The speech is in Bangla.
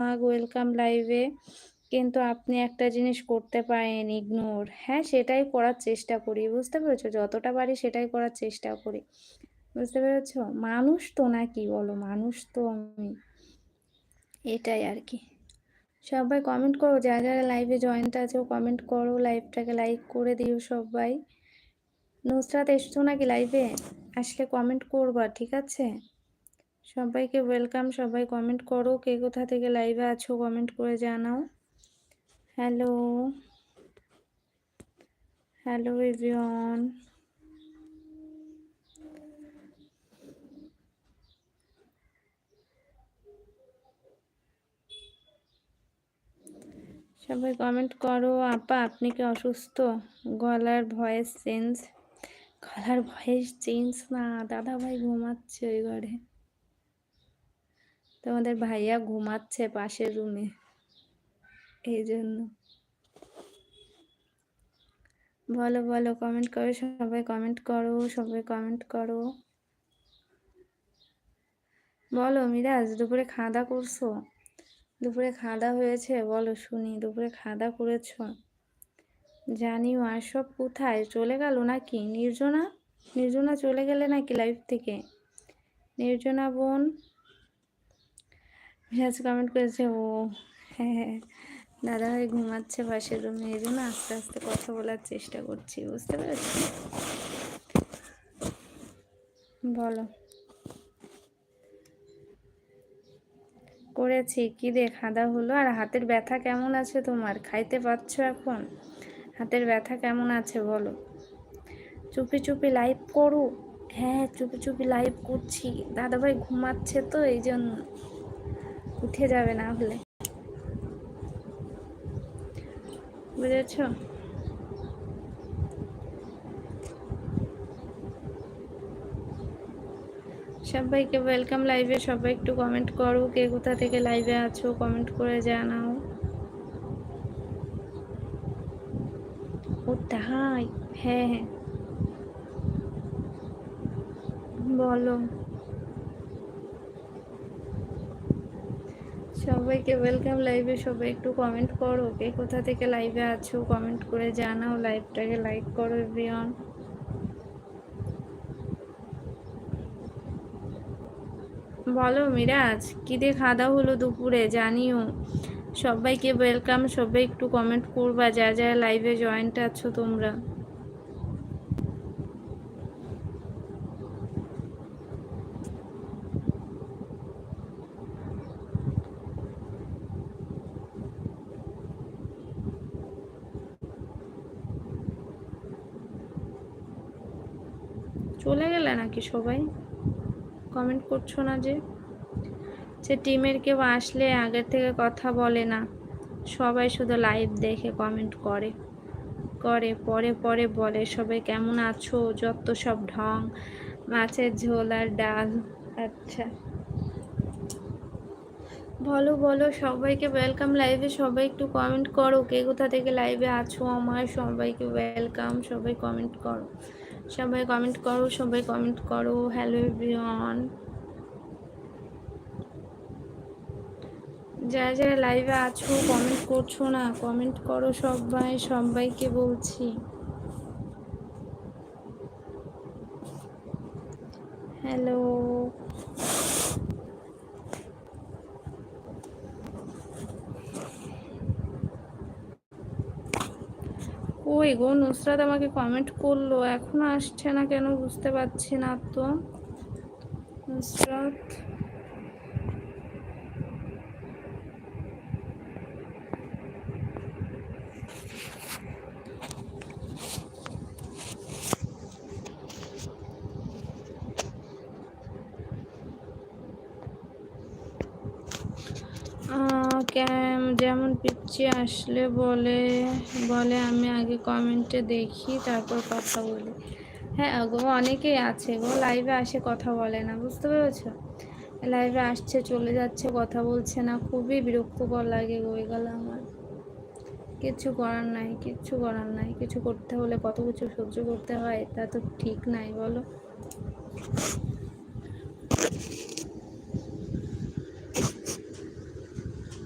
ওয়েলকাম লাইভে কিন্তু আপনি একটা জিনিস করতে পারেন ইগনোর হ্যাঁ সেটাই করার চেষ্টা করি, বুঝতে পেরেছ? যতটা পারি সেটাই করার চেষ্টা করি। বুঝতে পেরেছ? মানুষ তো নাকি বলো? মানুষ তো আমি। এটাই আর কি। সবাই কমেন্ট করো, যারা যারা লাইভে জয়েন্ট আছে কমেন্ট করো লাইভটাকে লাইক করে দিও সবাই। নুসরাত, এসছো নাকি লাইভে আসলে কমেন্ট করবা, ঠিক আছে? সবাইকে ওয়েলকাম। সবাই কমেন্ট করো কে কোথা থেকে লাইভে আছো, কমেন্ট করে জানাও। হ্যালো। Hello everyone. সবাই কমেন্ট করো, আপা আপনি কি অসুস্থ? গলার ভয়েস চেঞ্জ। গলার ভয়েস চেঞ্জ না দাদা ভাই ঘুমাচ্ছে ওই ঘরে। তোমাদের ভাইয়া ঘুমাচ্ছে পাশের রুমে এই জন্য। বলো বলো কমেন্ট করো, সবাই কমেন্ট করো, সবাই কমেন্ট করো। বলো মিরাজ দুপুরে খাওয়া করছ? দুপুরে খাওয়া হয়েছে? বলো, শুনি, দুপুরে দাওয়া করেছ? জানিও, আর সব কোথায়? চলে গেল নাকি? নির্জনা? নির্জনা চলে গেলে নাকি লাইফ থেকে? নির্জনা বোন মিরাজ কমেন্ট করেছে, ও হ্যাঁ হ্যাঁ দাদাভাই ঘুমাচ্ছে পাশের রুমে এই জন্য আস্তে আস্তে কথা বলার চেষ্টা করছি, বুঝতে পেরেছি? বলো। করেছি, কি রে খাদা হলো? আর হাতের ব্যথা কেমন আছে তোমার? খাইতে পারছ এখন? হাতের ব্যথা কেমন আছে বলো। চুপি চুপি লাইভ করো। হ্যাঁ চুপি চুপি লাইভ করছি। দাদাভাই ঘুমাচ্ছে তো, এই জন্য। উঠে যাবে না হলে। বুঝেছ? সবাইকে ওয়েলকাম লাইভে সবাই একটু কমেন্ট করো, কে কোথা থেকে লাইভে আছো? কমেন্ট করে জানাও। ও তাই? হ্যাঁ হ্যাঁ। বলো। সবাইকে ওয়েলকাম লাইভে সবাই একটু কমেন্ট করো, কে কোথা থেকে লাইভে আছো? কমেন্ট করে জানাও লাইভটাকে লাইক করো এভরিওয়ান বলো মিরাজ, কী দিয়ে খাওয়া হলো দুপুরে? জানিও। সবাইকে ওয়েলকাম সবাই একটু কমেন্ট করবা যা যা লাইভে জয়েন্ট আছো তোমরা। চলে গেলে নাকি সবাই? কমেন্ট করছ না যে? সে টিমের কেউ আসলে আগের থেকে কথা বলে না। সবাই শুধু লাইভ দেখে কমেন্ট করে। করে, পরে পরে বলে সবাই কেমন আছো? যত সব ঢং, মাছের ঝোল আর ডাল। আচ্ছা। বলো বলো, সবাইকে ওয়েলকাম লাইভে সবাই একটু কমেন্ট করো। কে কোথা থেকে লাইভে আছো? আমার সবাইকে ওয়েলকাম সবাই কমেন্ট করো। সবাই কমেন্ট করো, সবাই কমেন্ট করো। হ্যালো এভরিওয়ান যারা যারা লাইভে আছো কমেন্ট করছ না কমেন্ট করো সবাই, সবাইকে বলছি। হ্যালো কই গো? নুসরাত আমাকে কমেন্ট করল। এখনও আসছে না কেন? বুঝতে পারছি না তো। নুসরাত? যেমন পিচ্ছি আসলে বলে বলে, আমি আগে কমেন্টে দেখি, তারপর কথা বলি। হ্যাঁ গো, অনেকেই আছে গো লাইভে আসে, কথা বলে না, বুঝতে পেরেছ? লাইভে আসছে, চলে যাচ্ছে, কথা বলছে না, খুবই বিরক্তকর লাগে গো এগুলো আমার। কিচ্ছু করার নাই কিচ্ছু করার নাই, কিছু করতে হলে কত কিছু সহ্য করতে হয়, তা তো ঠিক নাই, বলো।